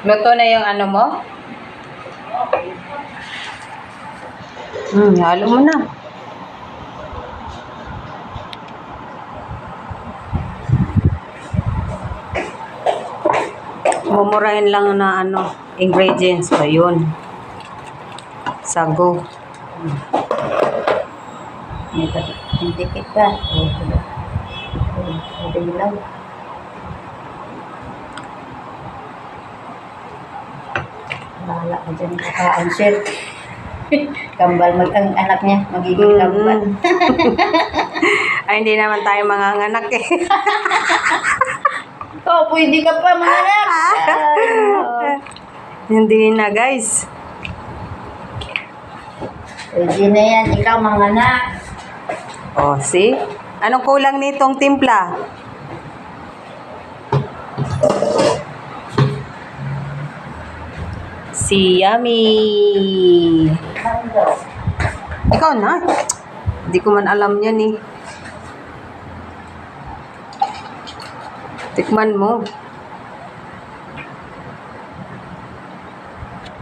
Luto na yung ano mo? Hmm, halo mo na. Mumurahin lang na ano, ingredients. Ayun. Sago. Hmm. Sago. Ito, hindi kita. Ito lang. Bahala ka dyan kakaan, sir. kambal mag ang anak niya, magiging kambal. Mm. Ay, hindi naman tayo manganganak eh. Oh, pwede ka pa, mga anak. Oh. hindi na guys. Pwede na yan, ikaw mga anak. Oh, see? Anong kulang nitong timpla? Si Yummy. Ikaw na. Hindi ko man alam yan eh. Tikman mo.